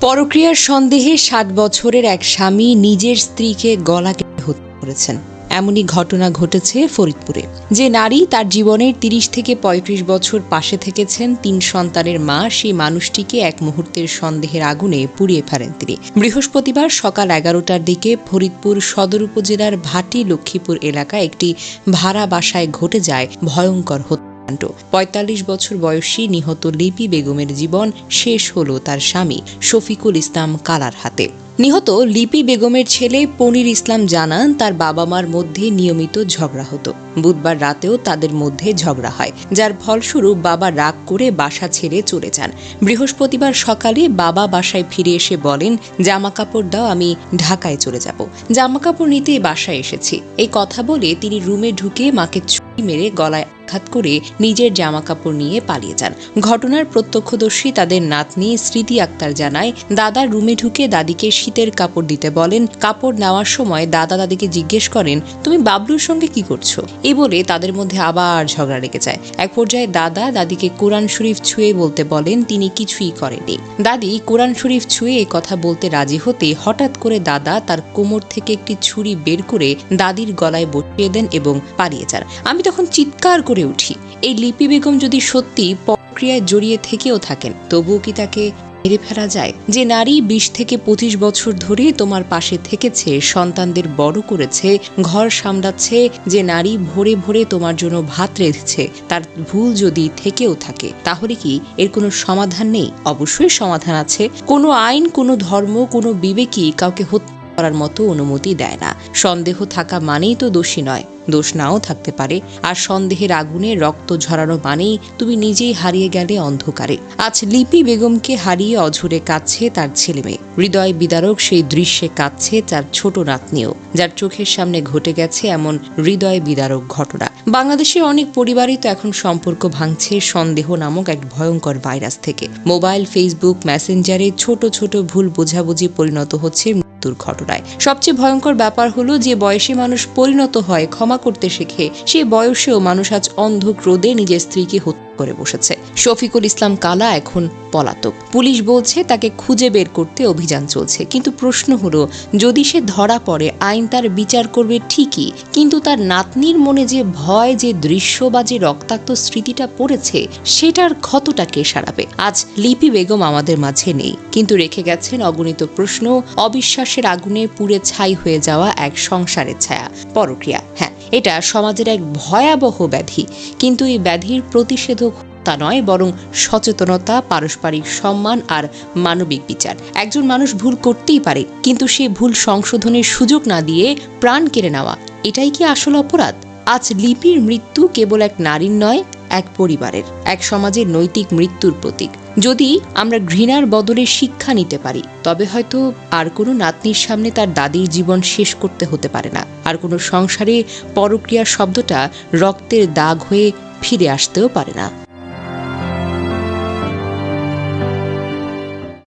পরক্রিয়ার সন্দেহে ষাট বছরের এক স্বামী নিজের স্ত্রীকে গলা কেটে হত্যা করেছেন। এমনই ঘটনা ঘটেছে ফরিদপুরে। যে নারী তার জীবনের তিরিশ থেকে ৩৫ বছর পাশে থেকেছেন, তিন সন্তানের মা সেই মানুষটিকে এক মুহূর্তের সন্দেহের আগুনে পুড়িয়ে ফেলেন তিনি। বৃহস্পতিবার সকাল এগারোটার দিকে ফরিদপুর সদর উপজেলার ভাটি লক্ষ্মীপুর এলাকায় একটি ভাড়া বাসায় ঘটে যায় ভয়ঙ্কর হত্যা। কাণ্ড পঁয়তাল্লিশ বছর বয়সী নিহত লিপি বেগমের জীবন শেষ হলো তার স্বামী শফিকুল ইসলাম কালার হাতে। নিহত লিপি বেগমের ছেলে পনির ইসলাম জানান, তার বাবা মার মধ্যে নিয়মিত ঝগড়া হতো। বুধবার রাতেও তাদের মধ্যে ঝগড়া হয়, যার ফলস্বরূপ বাবা রাগ করে বাসা ছেড়ে চলে যান। বৃহস্পতিবার সকালে বাবা বাসায় ফিরে এসে বলেন জামা কাপড় দাও, আমি ঢাকায় চলে যাব। জামা কাপড় নিতে বাসায় এসেছি। এই কথা বলে তিনি রুমে ঢুকে মাকে মেরে গলায় আঘাত করে নিজের জামা কাপড় নিয়ে পালিয়ে যান। ঘটনার প্রত্যক্ষদর্শী তাদের নাতনি স্মৃতি আক্তার জানায়, দাদা রুমে ঢুকে দাদিকে শীতের কাপড় দিতে বলেন। কাপড় নেওয়ার সময় দাদা দাদিকে জিজ্ঞেস করেন, তুমি বাবলুর সঙ্গে কি করছ? এই বলে তাদের মধ্যে আবার ঝগড়া লেগে যায়। এক পর্যায়ে দাদা দাদিকে কোরআন শরীফ ছুঁয়ে বলতে বলেন, তিনি কিছুই করেননি। দাদি কোরআন শরীফ ছুঁয়ে এই কথা বলতে রাজি হতে হঠাৎ করে দাদা তার কোমর থেকে একটি ছুরি বের করে দাদির গলায় বসিয়ে দেন এবং পালিয়ে যান। আমি তখন চিৎকার করে উঠি, এই লিপি বেগম যদি সত্যি প্রক্রিয়ায় জড়িয়ে থেকেও থাকেন, তবুও কি তাকে মেরে ফেলা যায়? যে নারী বিশ থেকে পঁচিশ বছর ধরে তোমার পাশে থেকেছে, সন্তানদের বড় করেছে, ঘর সামলাচ্ছে, যে নারী ভোরে ভোরে তোমার জন্য ভাত রেঁধেছে, তার ভুল যদি থেকেও থাকে, তাহলে কি এর কোনো সমাধান নেই? অবশ্যই সমাধান আছে। কোনো আইন, কোনো ধর্ম, কোনো বিবেকই কাউকে হত্যা করার মতো অনুমতি দেয় না। সন্দেহ থাকা মানেই তো দোষী নয়। দোষ নাও থাকতে পারে। আর সন্দেহের আগুনে রক্ত ঝরানো মানেই তুমি নিজেই হারিয়ে গেলে অন্ধকারে। আজ লিপি বেগমকে হারিয়ে অঝরে কাঁদছে তার ছেলে মেয়ে। হৃদয় বিদারক সেই দৃশ্যে কাঁদছে তার ছোট নাতনিও। যার চোখের সামনে ঘটে গেছে এমন হৃদয় বিদারক ঘটনা। বাংলাদেশের অনেক পরিবারই তো এখন সম্পর্ক ভাঙছে সন্দেহ নামক এক ভয়ঙ্কর ভাইরাস থেকে। মোবাইল, ফেসবুক, মেসেঞ্জারে ছোট ছোট ভুল বোঝাবুঝি পরিণত হচ্ছে ঘটনায় সবচেয়ে ভয়ঙ্কর ব্যাপার হলো যে বয়সে মানুষ পরিণত হয়, ক্ষমা করতে শেখে। সেই বয়সেও মানুষ আজ অন্ধ ক্রোধে নিজের স্ত্রীকে হত্যা করে বসেছে। শফিকুল ইসলাম কালা এখন পলাতক। পুলিশ বলছে, তাকে খুঁজে বের করতে অভিযান চলছে। কিন্তু প্রশ্ন হলো, যদি সে ধরা পড়ে, আইন তার বিচার করবে ঠিকই। কিন্তু তার নাতনির মনে যে ভয়, যে দৃশ্য বা যে রক্তাক্ত স্মৃতিটা পড়েছে, সেটার ক্ষতটা কে সারাবে? আজ লিপি বেগম আমাদের মাঝে নেই। কিন্তু রেখে গেছেন অগণিত প্রশ্ন, অবিশ্বাসের আগুনে পুড়ে ছাই হয়ে যাওয়া এক সংসারের ছায়া। পরক্রিয়া হ্যাঁ। এটা সমাজের এক ভয়াবহ ব্যাধি। কিন্তু এই ব্যাধির প্রতিষেধক তা নয়, বরং সচেতনতা, পারস্পরিক সম্মান আর মানবিক বিচার। একজন মানুষ ভুল করতেই পারে, কিন্তু সে ভুল সংশোধনের সুযোগ না দিয়ে প্রাণ কেড়ে নেওয়া, এটাই কি আসল অপরাধ? আজ লিপির মৃত্যু কেবল এক নারীর নয় এক পরিবারের, এক সমাজের নৈতিক মৃত্যুর প্রতীক। যদি আমরা ঘৃণার বদলে শিক্ষা নিতে পারি, তবে হয়তো আর কোনো নাতনির সামনে তার দাদির জীবন শেষ করতে হতে পারে না। আর কোনো সংসারে পরক্রিয়া শব্দটা রক্তের দাগ হয়ে ফিরে আসতেও পারে না।